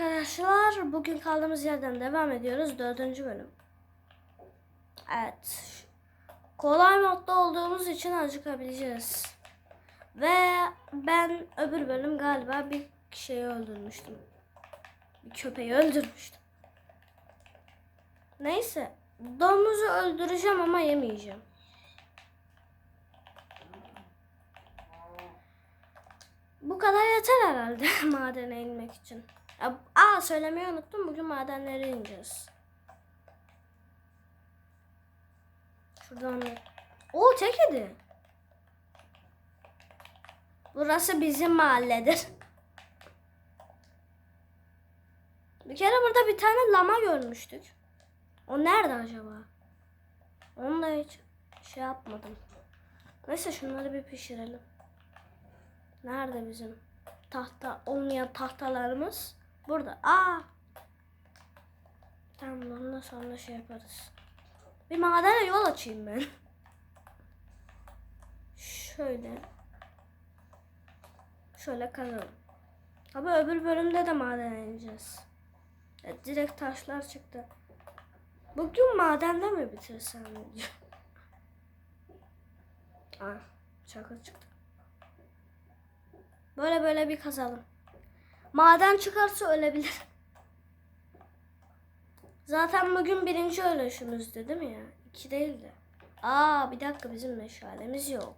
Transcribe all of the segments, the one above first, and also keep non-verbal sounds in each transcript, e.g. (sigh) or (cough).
arkadaşlar. Bugün kaldığımız yerden devam ediyoruz. Dördüncü bölüm. Evet. Kolay modda olduğumuz için acıkabileceğiz. Ve ben öbür bölüm galiba bir şeyi öldürmüştüm. Bir köpeği öldürmüştüm. Neyse. Domuzu öldüreceğim ama yemeyeceğim. Bu kadar yeter herhalde (laughs) madene inmek için. Aa söylemeyi unuttum. Bugün madenlere ineceğiz. Şuradan. Oo tek kedi. Burası bizim mahalledir. (laughs) Bir kere burada bir tane lama görmüştük. O nerede acaba? Onu da hiç şey yapmadım. Neyse şunları bir pişirelim. Nerede bizim tahta olmayan tahtalarımız? Burada. Aa. Tamam da sonra şey yaparız. Bir madene yol açayım ben. Şöyle. Şöyle kazalım. Abi öbür bölümde de madene ineceğiz. Evet, direkt taşlar çıktı. Bugün madende mi bitirsem? (laughs) Aa, çakıl çıktı. Böyle böyle bir kazalım. Maden çıkarsa ölebilir. Zaten bugün birinci ölüşümüzdü değil mi ya? İki değildi. Aa bir dakika bizim meşalemiz yok.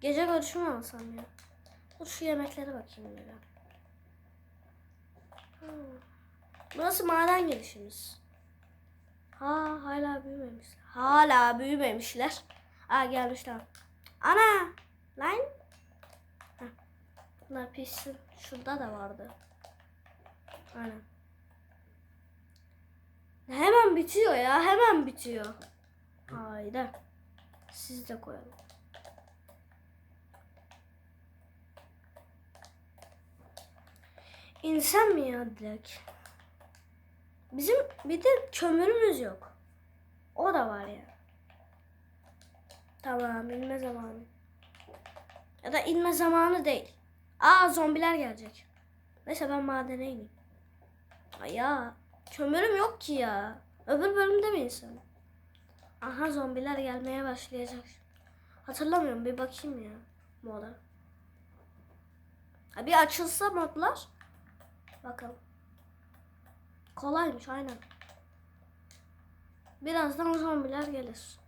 Gece görüşü alsam ya? Dur şu yemeklere bakayım bir. Burası maden girişimiz. Ha hala büyümemişler. Hala büyümemişler. Aa gelmişler. Ana! Lan! Bunlar pişsin. Şurada da vardı. Aynen. Hemen bitiyor ya. Hemen bitiyor. Haydi. Siz de koyalım. İnsan mı ya? Bizim bir de kömürümüz yok. O da var ya. Tamam inme zamanı. Ya da inme zamanı değil. Aa zombiler gelecek. Neyse ben madene ineyim. Ay ya kömürüm yok ki ya. Öbür bölümde mi insan? Aha zombiler gelmeye başlayacak. Hatırlamıyorum bir bakayım ya moda. Ha, bir açılsa modlar. Bakalım. Kolaymış aynen. Birazdan zombiler gelir.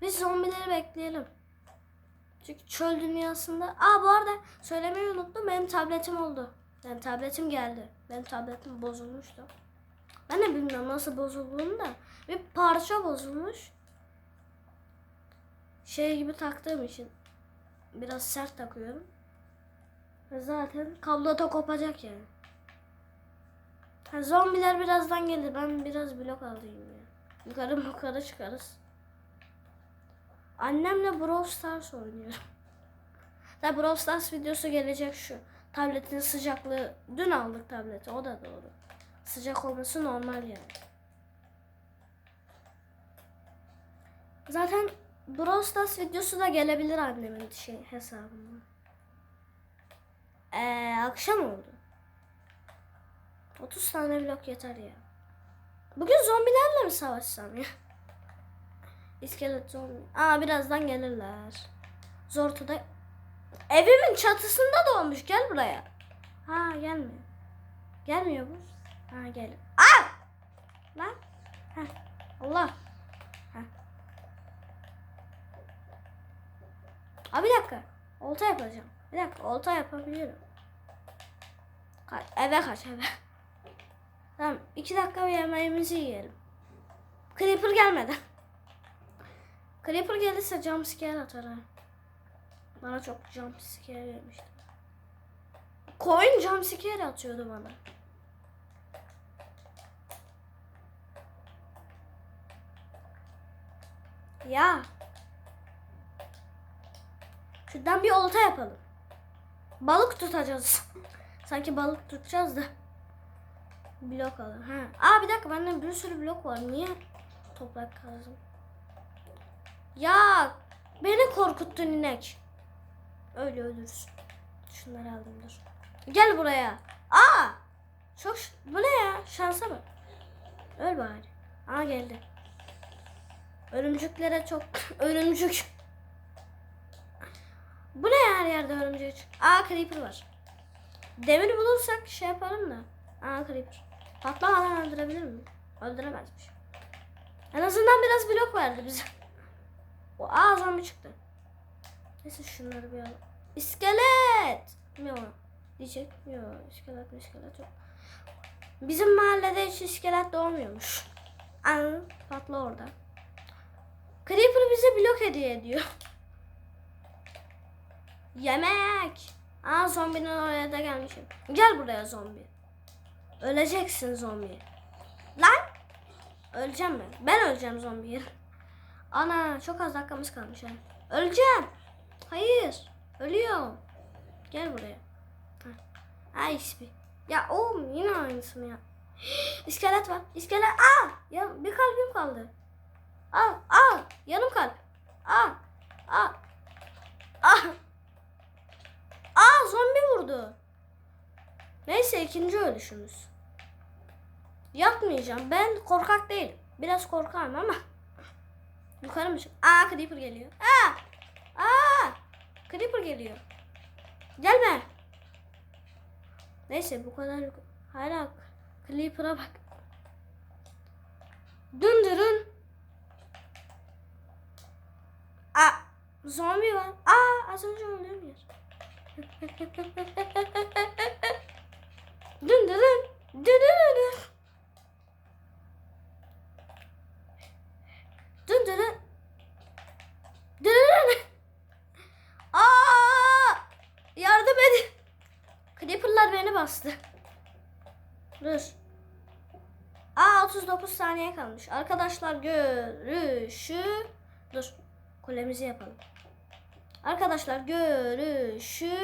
Biz zombileri bekleyelim. Çünkü çöl dünyasında... Aa bu arada söylemeyi unuttum. Benim tabletim oldu. Benim tabletim geldi. Benim tabletim bozulmuştu. Ben de bilmiyorum nasıl bozulduğunu da. Bir parça bozulmuş. Şey gibi taktığım için. Biraz sert takıyorum. Ve zaten kablo da kopacak yani. Zombiler birazdan gelir. Ben biraz blok alayım ya. Yukarı yukarı çıkarız. Annemle Brawl Stars oynuyorum. Da Brawl Stars videosu gelecek şu. Tabletin sıcaklığı. Dün aldık tableti. O da doğru. Sıcak olması normal yani. Zaten Brawl Stars videosu da gelebilir annemin şey hesabına. Ee, akşam oldu. 30 tane blok yeter ya. Bugün zombilerle mi savaşsam ya? İskelet zombi. Aa birazdan gelirler. Zorto'da evimin çatısında doğmuş. Gel buraya. Ha gelmiyor. Gelmiyor bu. Ha gel. Aa! Lan. Heh. Allah. Heh. Aa bir dakika. Olta yapacağım. Bir dakika olta yapabiliyorum. Kaç, eve kaç eve. Tamam iki dakika bir yemeğimizi yiyelim. Creeper gelmedi. Creeper gelirse jumpscare atar ha. Bana çok jumpscare yemişti. Coin jumpscare atıyordu bana. Ya. Şuradan bir olta yapalım. Balık tutacağız. (laughs) Sanki balık tutacağız da. Blok alın. Ha. Aa bir dakika bende bir sürü blok var. Niye toprak kazdım? Ya beni korkuttun inek. Öyle ölürsün. Şunları aldım dur. Gel buraya. Aa! Çok bu ne ya? Şansa bak. Öl bari. Aa geldi. Örümcüklere çok (laughs) örümcük. Bu ne ya her yerde örümcek? Aa creeper var. Demir bulursak şey yaparım da. Aa creeper. Patlamadan öldürebilir mi? Öldüremezmiş. En azından biraz blok verdi bize. O aa zombi çıktı. Neyse şunları bir alalım. İskelet. Yok. Diyecek. Yok iskelet mi iskelet yok. Bizim mahallede hiç iskelet doğmuyormuş. Aa, patla orada. Creeper bize blok hediye ediyor. Yemek. Aa zombinin oraya da gelmişim. Gel buraya zombi. Öleceksin zombi. Lan. Öleceğim ben. Ben öleceğim zombiye. Ana çok az dakikamız kalmış ha. Öleceğim. Hayır. Ölüyorum. Gel buraya. Ha. Ay ismi. Ya oğlum yine aynısını ya. (gasps) İskelet var. İskelet. Aa! Ya bir kalbim kaldı. Al, al. Yarım kalp. Al. Al. Al. Aa zombi vurdu. Neyse ikinci ölüşümüz. Yapmayacağım. Ben korkak değilim. Biraz korkarım ama. Yukarı mı çık? Aa Creeper geliyor. Aa! Aa! Creeper geliyor. Gelme. Neyse bu kadar Hala Creeper'a bak. Dındırın. Aa! Zombi var. Aa! Az önce öldüğüm yer. (laughs) Dındırın. Dındırın. Bastı. Dur. Aa 39 saniye kalmış. Arkadaşlar görüşü. Dur. Kulemizi yapalım. Arkadaşlar görüşü.